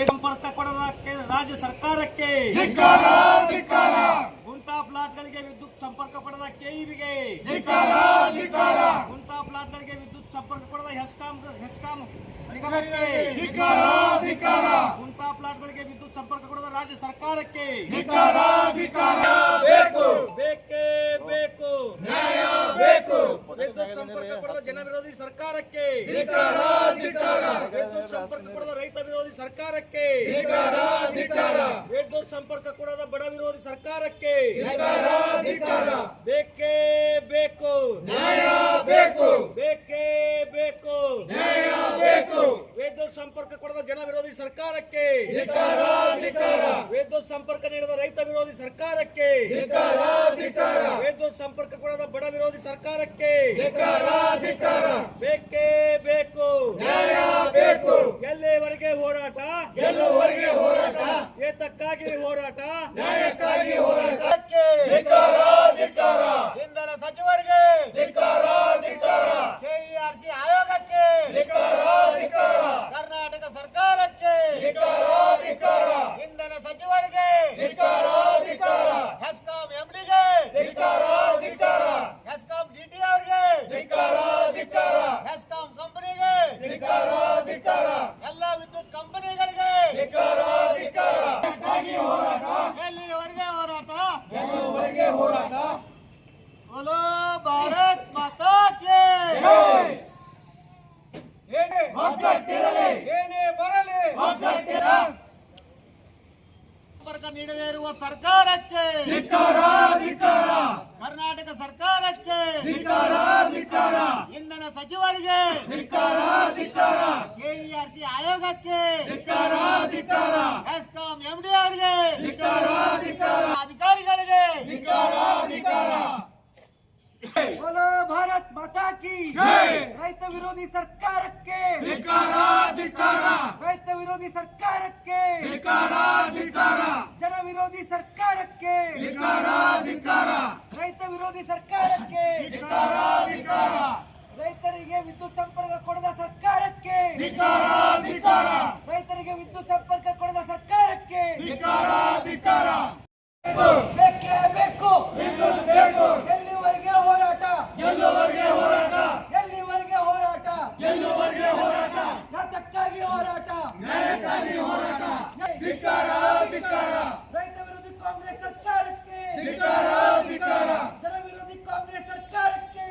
ಸಂಪರ್ಕ ಕೊಡೋದಕ್ಕೆ ರಾಜ್ಯ ಸರ್ಕಾರಕ್ಕೆ. ಗುಂಟಾ ಪ್ಲಾಟ್ಗಳಿಗೆ ವಿದ್ಯುತ್ ಸಂಪರ್ಕ ಕೊಡದ ಕೆಇಬಿಗೆ ಗುಂಟಾ ಪ್ಲಾಟ್ಗಳಿಗೆ ವಿದ್ಯುತ್ ಸಂಪರ್ಕ ಕೊಡದ ಹೆಸ್ಕಾಂ ಹೆಸ್ಕಾಂ ಗುಂಟಾ ಪ್ಲಾಟ್ಗಳಿಗೆ ವಿದ್ಯುತ್ ಸಂಪರ್ಕ ಕೊಡದ ರಾಜ್ಯ ಸರ್ಕಾರಕ್ಕೆ. ಬೇಕೇ. ಬೇಕು. ವಿದ್ಯುತ್ ಸಂಪರ್ಕ ಕೊಡದ ಜನ ವಿರೋಧಿ ಸರ್ಕಾರಕ್ಕೆ. ವಿದ್ಯುತ್ ಸಂಪರ್ಕ ಕೊಡದ ರೈತ ವಿರೋಧಿ ಸರ್ಕಾರಕ್ಕೆ. ವಿದ್ಯುತ್ ಸಂಪರ್ಕ ಕೊಡದ ಬಡ ವಿರೋಧಿ ಸರ್ಕಾರಕ್ಕೆ. ಬೇಕೇ ಬೇಕು. ಬೇಕೇ ಬೇಕು ವಿದ್ಯುತ್ ಸಂಪರ್ಕ ಕೊಡದ ಜನ ವಿರೋಧಿ ಸರ್ಕಾರಕ್ಕೆ. ವಿದ್ಯುತ್ ಸಂಪರ್ಕ ನೀಡದ ರೈತ ವಿರೋಧಿ ಸರ್ಕಾರಕ್ಕೆ. ವಿದ್ಯುತ್ ಸಂಪರ್ಕ ಕೊಡದ ಬಡ ವಿರೋಧಿ ಸರ್ಕಾರಕ್ಕೆ. ಬೇಕೇ ಬೇಕು. ಎಲ್ಲಿವರೆಗೆ ಹೋರಾಟ? ಏತಕ್ಕಾಗಿ ಹೋರಾಟ? ಇಂಧನ ನೀಡದಿರುವ ಸರ್ಕಾರಕ್ಕೆ. ಕರ್ನಾಟಕ ಸರ್ಕಾರಕ್ಕೆ. ಇಂಧನ ಸಚಿವರಿಗೆ. ಕೆಇಆರ್ಸಿ ಆಯೋಗಕ್ಕೆ. ಎಸ್ಕಾಂ ಎಂಡಿ ಅವರಿಗೆ ಅಧಿಕಾರಿಗಳಿಗೆ. ಬೋಲೋ ಭಾರತ್ ಮಾತಾ ಕಿ. ರೈತ ವಿರೋಧಿ ಸರ್ಕಾರಕ್ಕೆ. ರೈತ ವಿರೋಧಿ ಸರ್ಕಾರಕ್ಕೆ. ಸರ್ಕಾರಕ್ಕೆ. ರೈತ ವಿರೋಧಿ ಸರ್ಕಾರಕ್ಕೆ. ರೈತರಿಗೆ ವಿದ್ಯುತ್ ಸಂಪರ್ಕ ಕೊಡದ ಸರ್ಕಾರಕ್ಕೆ. ರೈತರಿಗೆ ವಿದ್ಯುತ್ ಸಂಪರ್ಕ ಕೊಡದ ಸರ್ಕಾರಕ್ಕೆ. ಬೇಕೇ ಬೇಕು. ಎಲ್ಲಿವರೆಗೆ ಹೋರಾಟ? ಎಲ್ಲಿವರೆಗೆ ಹೋರಾಟ? ಯಾತಕ್ಕಾಗಿ ಹೋರಾಟ? ರೈತ ವಿರೋಧಿ ಕಾಂಗ್ರೆಸ್ ಸರ್ಕಾರಕ್ಕೆ ಜನ ವಿರೋಧಿ ಕಾಂಗ್ರೆಸ್ ಸರ್ಕಾರಕ್ಕೆ.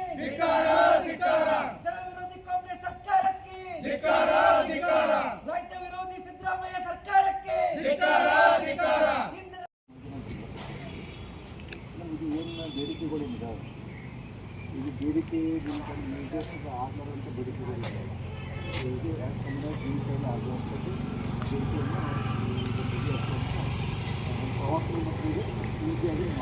ಜನ ವಿರೋಧಿ ಕಾಂಗ್ರೆಸ್ ಸರ್ಕಾರಕ್ಕೆ. ರೈತ ವಿರೋಧಿ ಸಿದ್ದರಾಮಯ್ಯ ಸರ್ಕಾರಕ್ಕೆ. ಇಂದಿನ ಇದು ಏನು ಬೇಡಿಕೆಗಳಿದ್ದಾವೆ ಇದು ಬೇಡಿಕೆ ನಿರ್ದೇಶನದ ಆಗಲಾರಂಥ ಬೇಡಿಕೆಗಳಿದ್ದಾವೆ. ಇದು ಯಾಕಂದ್ರೆ ಜೀವಿತ ಆಗುವಂಥದ್ದು ಬೇಡಿಕೆಯನ್ನು ಪ್ರವಾಸದ ಮಕ್ಕಳಿಗೆ ಈಸಿಯಾಗಿ ಮಾಡಬಹುದು ಈ ಒಂದು ಬೇಡಿಕೆಯನ್ನು ಎಲ್ಲ ರೀತಿಯಲ್ಲಿ ತಾವು ಸ್ವೀಕರಿಸಬೇಕು ತಾವು ಅಲ್ಲಿ ತಮ್ಮ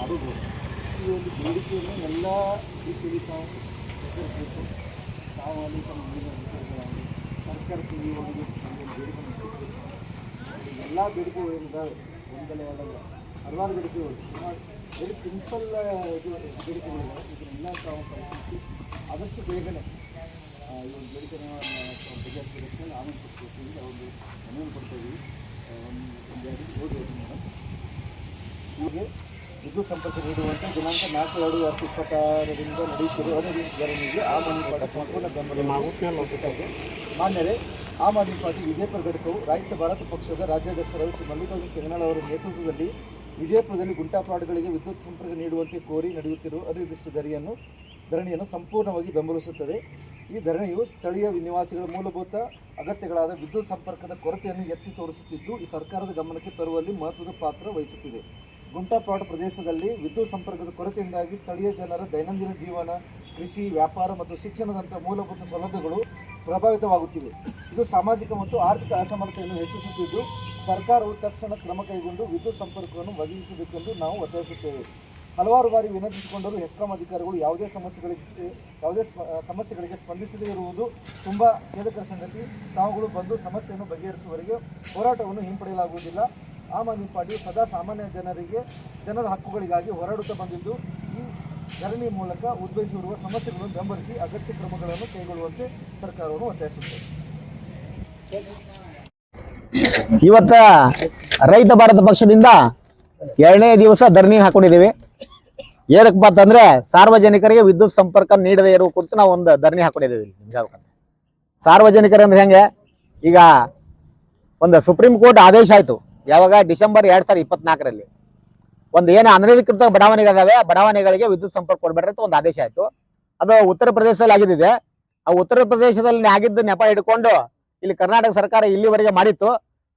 ಮುಂದಿನ ವಿಚಾರಗಳಾಗಲಿ ಸರ್ಕಾರಕ್ಕೆ ಈ ಒಂದು ಒಂದು ಬೇಡಿಕೆ ಮಾಡಬೇಕು ಎಲ್ಲ ಬೇಡಿಕೆಗಳು ಏನಿದ್ದಾವೆ ಒಂದಲ್ಲ ಎರಡಲ್ಲ ಹಲವಾರು ಬೇಡಿಕೆಗಳು ಸುಮಾರು ವೆರಿ ಸಿಂಪಲ್ ಇದು ಬೇಡಿಕೆಗಳಿವೆ ಇದನ್ನೆಲ್ಲ ತಾವು ಪರಿಶೀಲಿಸಿ ಆದಷ್ಟು ಬೇಗನೆ ಆ, ಈ ಒಂದು ಬೇಡಿಕೆನ ಬಗೆಹರಿಸಲಿಕ್ಕೆ ಆನಂದ ಪಡ್ತೀವಿ ಒಂದು ಮನವಿಯನ್ನು ಕೊಡ್ತಾ ಇದ್ದೀವಿ ಆ, ಒಂದು ಒಂದೆರಡು ಓದಬಹುದು ಮೇಡಮ್ ಹೀಗೆ ವಿದ್ಯುತ್ ಸಂಪರ್ಕ ನೀಡುವಂತೆ ದಿನಾಂಕ ನಾಲ್ಕು ಎರಡು ಹತ್ತು ಇಪ್ಪತ್ತಾರರಿಂದ ನಡೆಯುತ್ತಿರುವ ಅನುದಾನಿಗೆ ಆಮ್ ಆದ್ಮಿ ಪಾರ್ಟಿ ಸಂಪೂರ್ಣ ಬೆಂಬಲ ಮಾನ್ಯರೇ, ಆಮ್ ಆದ್ಮಿ ಪಾರ್ಟಿ ವಿಜಯಪುರ ಘಟಕವು ರಾಜ್ಯ ಭಾರತ ಪಕ್ಷದ ರಾಜ್ಯಾಧ್ಯಕ್ಷ ಶ್ರೀ ಮಲ್ಲಿಕಾರ್ಜುನ ಕೆಂಗನಾಳ್ ಅವರ ನೇತೃತ್ವದಲ್ಲಿ ವಿಜಯಪುರದಲ್ಲಿ ಗುಂಟಾ ಪ್ಲಾಟ್ಗಳಿಗೆ ವಿದ್ಯುತ್ ಸಂಪರ್ಕ ನೀಡುವಂತೆ ಕೋರಿ ನಡೆಯುತ್ತಿರುವ ಅನಿರ್ದಿಷ್ಟ ಧರಿಯನ್ನು ಧರಣಿಯನ್ನು ಸಂಪೂರ್ಣವಾಗಿ ಬೆಂಬಲಿಸುತ್ತದೆ. ಈ ಧರಣಿಯು ಸ್ಥಳೀಯ ನಿವಾಸಿಗಳ ಮೂಲಭೂತ ಅಗತ್ಯಗಳಾದ ವಿದ್ಯುತ್ ಸಂಪರ್ಕದ ಕೊರತೆಯನ್ನು ಎತ್ತಿ ತೋರಿಸುತ್ತಿದ್ದು, ಈ ಸರ್ಕಾರದ ಗಮನಕ್ಕೆ ತರುವಲ್ಲಿ ಮಹತ್ವದ ಪಾತ್ರ ವಹಿಸುತ್ತಿದೆ. ಗುಂಟಾಪಾಡು ಪ್ರದೇಶದಲ್ಲಿ ವಿದ್ಯುತ್ ಸಂಪರ್ಕದ ಕೊರತೆಯಿಂದಾಗಿ ಸ್ಥಳೀಯ ಜನರ ದೈನಂದಿನ ಜೀವನ, ಕೃಷಿ, ವ್ಯಾಪಾರ ಮತ್ತು ಶಿಕ್ಷಣದಂತಹ ಮೂಲಭೂತ ಸೌಲಭ್ಯಗಳು ಪ್ರಭಾವಿತವಾಗುತ್ತಿವೆ. ಇದು ಸಾಮಾಜಿಕ ಮತ್ತು ಆರ್ಥಿಕ ಅಸಮರ್ಥತೆಯನ್ನು ಹೆಚ್ಚಿಸುತ್ತಿದ್ದು, ಸರ್ಕಾರವು ತಕ್ಷಣ ಕ್ರಮ ಕೈಗೊಂಡು ವಿದ್ಯುತ್ ಸಂಪರ್ಕವನ್ನು ಒದಗಿಸಬೇಕೆಂದು ನಾವು ಒತ್ತಾಯಿಸುತ್ತೇವೆ. ಹಲವಾರು ಬಾರಿ ವಿನಂತಿಸಿಕೊಂಡರೂ ಹೆಸ್ಕಾಂ ಅಧಿಕಾರಿಗಳು ಯಾವುದೇ ಸಮಸ್ಯೆಗಳಿಗೆ ಯಾವುದೇ ಸಮಸ್ಯೆಗಳಿಗೆ ಸ್ಪಂದಿಸದೇ ಇರುವುದು ತುಂಬ ಖೇದಕರ ಸಂಗತಿ. ತಾವುಗಳು ಬಂದು ಸಮಸ್ಯೆಯನ್ನು ಬಗೆಹರಿಸುವವರೆಗೆ ಹೋರಾಟವನ್ನು ಹಿಂಪಡೆಯಲಾಗುವುದಿಲ್ಲ. ಆಮ್ ಆದ್ಮಿ ಸದಾ ಸಾಮಾನ್ಯ ಜನರಿಗೆ, ಜನರ ಹಕ್ಕುಗಳಿಗಾಗಿ ಹೋರಾಡುತ್ತಾ ಬಂದಿದ್ದು, ಈ ಧರಣಿ ಮೂಲಕ ಉದ್ಭವಿಸಿರುವ ಸಮಸ್ಯೆಗಳನ್ನು ಬೆಂಬಲಿಸಿ ಅಗತ್ಯ ಕ್ರಮಗಳನ್ನು ಕೈಗೊಳ್ಳುವಂತೆ ಸರ್ಕಾರವನ್ನು ಒತ್ತಾಯಿಸುತ್ತದೆ ಇವತ್ತ ರೈತ ಭಾರತ ಪಕ್ಷದಿಂದ ಎರಡನೇ ದಿವಸ ಧರಣಿ ಹಾಕೊಂಡಿದ್ದೀವಿ. ಏನಕ್ಕಪ್ಪ ಅಂದ್ರೆ ಸಾರ್ವಜನಿಕರಿಗೆ ವಿದ್ಯುತ್ ಸಂಪರ್ಕ ನೀಡದೇ ಇರುವ ಕುರಿತು ನಾವು ಒಂದು ಧರಣಿ ಹಾಕೊಂಡಿದ್ದೀವಿ. ಸಾರ್ವಜನಿಕರು ಅಂದ್ರೆ ಹೆಂಗೆ? ಈಗ ಒಂದು ಸುಪ್ರೀಂ ಕೋರ್ಟ್ ಆದೇಶ ಆಯ್ತು. ಯಾವಾಗ ಡಿಸೆಂಬರ್ ಎರಡ್ ಸಾವಿರದ ಇಪ್ಪತ್ನಾಲ್ಕರಲ್ಲಿ. ಒಂದು ಏನು ಅನಧಿಕೃತ ಬಡಾವಣೆಗಳಿದಾವೆ ಬಡಾವಣೆಗಳಿಗೆ ವಿದ್ಯುತ್ ಸಂಪರ್ಕ ಕೊಡಬೇಡ್ರಿ ಅಂತ ಒಂದು ಆದೇಶ ಆಯಿತು. ಅದು ಉತ್ತರ ಪ್ರದೇಶದಲ್ಲಿ ಆಗಿದ್ದಿದೆ. ಆ ಉತ್ತರ ಪ್ರದೇಶದಲ್ಲಿ ಆಗಿದ್ದ ನೆಪ ಹಿಡ್ಕೊಂಡು ಇಲ್ಲಿ ಕರ್ನಾಟಕ ಸರ್ಕಾರ ಇಲ್ಲಿವರೆಗೆ ಮಾಡಿತ್ತು.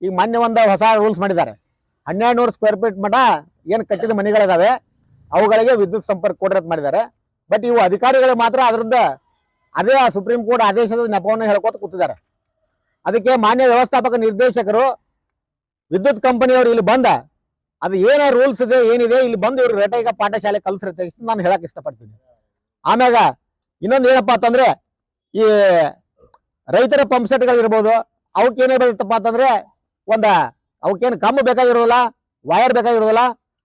ಈಗ ಮೊನ್ನೆ ಒಂದು ಹೊಸ ರೂಲ್ಸ್ ಮಾಡಿದ್ದಾರೆ. ಹನ್ನೆರಡು ನೂರು ಸ್ಕ್ವೇರ್ ಫೀಟ್ ಮಠ ಏನು ಕಟ್ಟಿದ ಮನೆಗಳಿದಾವೆ, ಅವುಗಳಿಗೆ ವಿದ್ಯುತ್ ಸಂಪರ್ಕ ಕೊಡ್ರಿ ಮಾಡಿದ್ದಾರೆ. ಬಟ್ ಇವು ಅಧಿಕಾರಿಗಳು ಮಾತ್ರ ಅದರದ್ದು ಅದೇ ಸುಪ್ರೀಂ ಕೋರ್ಟ್ ಆದೇಶದ ನೆಪವನ್ನು ಹೇಳ್ಕೊತ ಕೂತಿದ್ದಾರೆ. ಅದಕ್ಕೆ ಮಾನ್ಯ ವ್ಯವಸ್ಥಾಪಕ ನಿರ್ದೇಶಕರು ವಿದ್ಯುತ್ ಕಂಪನಿಯವರು ಇಲ್ಲಿ ಬಂದ, ಅದು ಏನೇ ರೂಲ್ಸ್ ಇದೆ, ಏನಿದೆ, ಇಲ್ಲಿ ಬಂದು ಇವ್ರು ರೇಟೈಗ ಪಾಠಶಾಲೆ ಕಲ್ಸಿರುತ್ತೆ ನಾನು ಹೇಳಕ್ ಇಷ್ಟಪಡ್ತೀನಿ. ಆಮ್ಯಾಗ ಇನ್ನೊಂದು ಏನಪ್ಪಾ ಅಂತಂದ್ರೆ, ಈ ರೈತರ ಪಂಪ್ ಸೆಟ್ಗಳಿರ್ಬೋದು ಅವಕ್ಕೇನೇ ಬರುತ್ತಪ್ಪ ಅಂತಂದ್ರೆ, ಒಂದ ಅವಕ್ಕೇನು ಕಮ್ಮು ಬೇಕಾಗಿರೋದಿಲ್ಲ ವೈರ್ ಬೇಕಾಗಿರೋದಿಲ್ಲ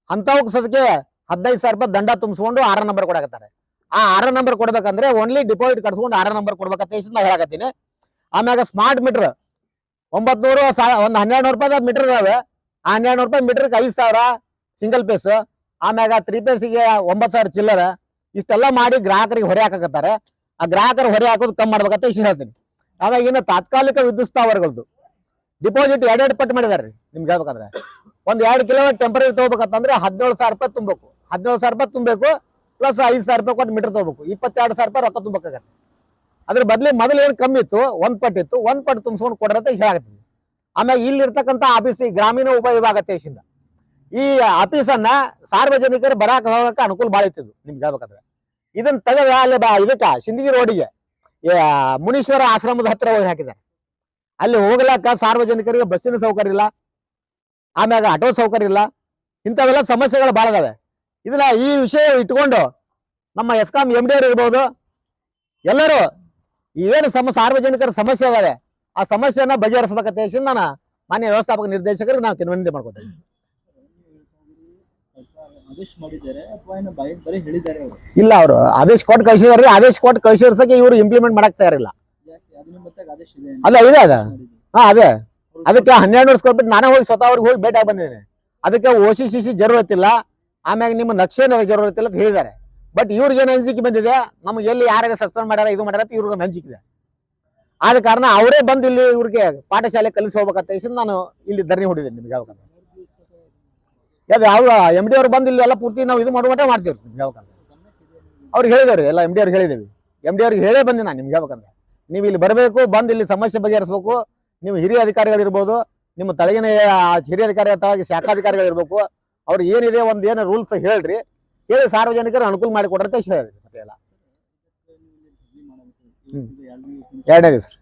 ಅಂಥವಕ್ಕೆ ಸದಕ್ಕೆ ಹದಿನೈದು ಸಾವಿರ ರೂಪಾಯಿ ದಂಡ ತುಂಬಿಸ್ಕೊಂಡು ಆರ ನಂಬರ್ ಕೊಡಕತ್ತಾರೆ. ಆ ಆರ ನಂಬರ್ ಕೊಡ್ಬೇಕಂದ್ರೆ ಓನ್ಲಿ ಡಿಪಾಸಿಟ್ ಕಟ್ಸ್ಕೊಂಡು ಆರ ನಂಬರ್ ಕೊಡ್ಬೇಕಂತ ಹೇಳಕತ್ತೀನಿ. ಆಮ್ಯಾಗ ಸ್ಮಾರ್ಟ್ ಮೀಟರ್ ಒಂಬತ್ನೂರು, ಒಂದು ಹನ್ನೆರಡು ನೂರು ರೂಪಾಯಿ ಮೀಟರ್ ಇದಾವೆ. ಆ ಹನ್ನೆರಡು ರೂಪಾಯಿ ಮೀಟರ್ಗೆ ಐದು ಸಾವಿರ ಸಿಂಗಲ್ ಪೀಸ್ ಆಮ್ಯಾಗ ತ್ರೀ ಪೀಸ್ಗೆ ಒಂಬತ್ತು ಸಾವಿರ ಚಿಲ್ಲರ. ಇಷ್ಟೆಲ್ಲ ಮಾಡಿ ಗ್ರಾಹಕರಿಗೆ ಹೊರೆ ಹಾಕಕತ್ತಾರೆ. ಆ ಗ್ರಾಹಕರು ಹೊರೆ ಹಾಕೋದು ಕಮ್ಮಿ ಮಾಡ್ಬೇಕಂತ ಇಷ್ಟು ಹೇಳ್ತೀನಿ. ಆಮ್ಯಾಗ ಇನ್ನು ತಾತ್ಕಾಲಿಕ ವಿದ್ಯುತ್ ಸ್ಥಾವರಗಳದ್ದು ಡಿಪಾಸಿಟ್ ಎರಡೆರಡು ಪಟ್ಟು ಮಾಡಿದಾರೆ ರೀ, ನಿಮ್ಗೆ ಹೇಳ್ಬೇಕಂದ್ರೆ. ಒಂದು ಎರಡು ಕಿಲೋಮೀಟರ್ ಟೆಂಪರರಿ ತಗೋಬೇಕಂತಂದ್ರೆ ಹದಿನೇಳು ಸಾವಿರ ರೂಪಾಯಿ ತುಂಬಬೇಕು. ಹದಿನೇಳು ಸಾವಿರ ರೂಪಾಯಿ ತುಂಬಬೇಕು ಪ್ಲಸ್ ಐದು ಸಾವಿರ ರೂಪಾಯಿ ಕೊಟ್ಟು ಮೀಟರ್ ತಗೋಬೇಕು. ಇಪ್ಪತ್ತೆರಡು ಸಾವಿರ ರೂಪಾಯಿ ರೊಕ್ಕ ತುಂಬಬೇಕಾಗತ್ತೆ. ಅದ್ರ ಬದಲಿ ಮೊದಲು ಏನು ಕಮ್ಮಿ ಇತ್ತು? ಒಂದ್ ಪಟ್ಟು ಇತ್ತು. ಒಂದ್ ಪಟ್ಟು ತುಂಬಿಸ್ಕೊಂಡು ಕೊಡ್ರತ್ತೆ ಹೇಳಿ ಆಮೇಲೆ ಇಲ್ಲಿ ಇರ್ತಕ್ಕಂತ ಆಫೀಸ್ ಈ ಗ್ರಾಮೀಣ ಉಪವಿಭಾಗ ದೇಶದಿಂದ. ಈ ಆಫೀಸನ್ನ ಸಾರ್ವಜನಿಕರು ಬರಾಕ ಹೋಗಕ್ಕೆ ಅನುಕೂಲ ಭಾಳ ಇತ್ತು ನಿಮ್ಗೆ ಹೇಳ್ಬೇಕಂದ್ರೆ. ಇದನ್ನ ತೆಗೆದ ಅಲ್ಲಿ ಬಾ, ಇದಕ್ಕ ಸಿಂದಗಿ ರೋಡಿಗೆ ಮುನೀಶ್ವರ ಆಶ್ರಮದ ಹತ್ರ ಹೋಗಿ ಹಾಕಿದ್ದಾರೆ. ಅಲ್ಲಿ ಹೋಗ್ಲಾಕ ಸಾರ್ವಜನಿಕರಿಗೆ ಬಸ್ಸಿನ ಸೌಕರ್ಯ ಇಲ್ಲ. ಆಮ್ಯಾಗ ಆಟೋ ಸೌಕರ್ಯ ಇಲ್ಲ. ಇಂಥವೆಲ್ಲ ಸಮಸ್ಯೆಗಳು ಭಾಳ ಇದಾವೆ. ಇದನ್ನ ಈ ವಿಷಯ ಇಟ್ಕೊಂಡು ನಮ್ಮ ಎಸ್ಕಾಂ ಎಂ ಡಿ ಅವ್ರು ಇರ್ಬೋದು. ಎಲ್ಲರೂ ಏನು ಸಮ ಸಾರ್ವಜನಿಕರ ಸಮಸ್ಯೆ ಇದಾವೆ ಆ ಸಮಸ್ಯೆಯನ್ನ ಬಗೆಹರಿಸಬೇಕಂತ ಹೇಳಿ ನಾನು ಮಾನ್ಯ ವ್ಯವಸ್ಥಾಪಕ ನಿರ್ದೇಶಕರಿಗೆ ನಾವು ವಿನಂತಿ ಮಾಡ್ಕೊತೇವೆ ಇಲ್ಲ ಅವರು. ಆದೇಶ ಕೊಟ್ಟು ಕಳಿಸಿದಾರೆ ಆದೇಶ ಕೊಟ್ಟು ಕಳಿಸಿರ್ಸಕ್ಕೆ ಇವರು ಇಂಪ್ಲಿಮೆಂಟ್ ಮಾಡಕ್ ತಯಾರಿಲ್ಲ ಅಲ್ಲ ಇದೆ ಅದ ಹಾ ಅದೇ. ಅದಕ್ಕೆ ಹನ್ನೆರಡು ವರ್ಷ ಕೊಟ್ಬಿಟ್ಟು ನಾನೇ ಹೋಗಿ ಸ್ವತಃ ಅವ್ರಿಗೆ ಹೋಗಿ ಭೇಟಿ ಆಗಿ ಬಂದಿದ್ದೀನಿ. ಅದಕ್ಕೆ ಓ ಸಿ ಸಿ ಸಿ ಜರೂರತ್ತಿಲ್ಲ ಆಮ್ಯಾಗ ನಿಮ್ಮ ನಕ್ಷೆ ಜರೂರತ್ತಿಲ್ಲ ಅಂತ ಹೇಳಿದ್ದಾರೆ. ಬಟ್ ಇವ್ರಿಗೆ ಏನು ಅಂಜಿಕೆ ಬಂದಿದೆ? ನಮ್ಗೆ ಎಲ್ಲಿ ಯಾರು ಸಸ್ಪೆಂಡ್ ಮಾಡ್ಯಾರ, ಇದು ಮಾಡ್ಯಾರ ಅಂತ ಇವ್ರಿಗೆ ಒಂದು ಅಂಜಿಕೆ ಆದ ಕಾರಣ ಅವರೇ ಬಂದು ಇಲ್ಲಿ ಇವ್ರಿಗೆ ಪಾಠಶಾಲೆ ಕಲಿಸಿ ಹೋಗ್ಬೇಕಂತ ನಾನು ಇಲ್ಲಿ ಧರಣಿ ಹೊಡಿದ್ದೀನಿ ನಿಮ್ಗೆ ಯಾವಾಗ ಯಾವ್ದು ಯಾವ ಎಂ ಡಿ ಅವ್ರು ಬಂದು ಇಲ್ಲಿ ಎಲ್ಲ ಪೂರ್ತಿ ನಾವು ಇದು ಮಾಡುವ ಮಟ್ಟ ಮಾಡ್ತೀವಿ ನಿಮ್ಗೆ ಯಾವಾಗ ಅವ್ರಿಗೆ ಹೇಳಿದೇವ್ರಿ, ಎಲ್ಲ ಎಂ ಡಿ ಅವ್ರಿಗೆ ಹೇಳಿದೇವಿ. ಎಂ ಡಿ ಅವ್ರಿಗೆ ಹೇಳೇ ಬಂದೆ ನಾನು ನಿಮ್ಗೆ ಯಾವಾಗಂದ್ರೆ. ನೀವು ಇಲ್ಲಿ ಬರಬೇಕು, ಬಂದು ಇಲ್ಲಿ ಸಮಸ್ಯೆ ಬಗೆಹರಿಸ್ಬೇಕು. ನೀವು ಹಿರಿಯ ಅಧಿಕಾರಿಗಳಿರ್ಬೋದು, ನಿಮ್ಮ ತಳಗಿನ ಹಿರಿಯ ಅಧಿಕಾರಿ ಅಥವಾ ಶಾಖಾಧಿಕಾರಿಗಳಿರ್ಬೇಕು. ಅವ್ರು ಏನಿದೆ ಒಂದು ಏನು ರೂಲ್ಸ್ ಹೇಳ್ರಿ. ಹೇಳಿ ಸಾರ್ವಜನಿಕರು ಅನುಕೂಲ ಮಾಡಿ ಕೊಡ್ರಿ ಅಂತ ಹೇಳಿದ್ರಿ ಮತ್ತೆ ಎಲ್ಲ. ಎರಡನೇ ದಿವಸ. ಸರ್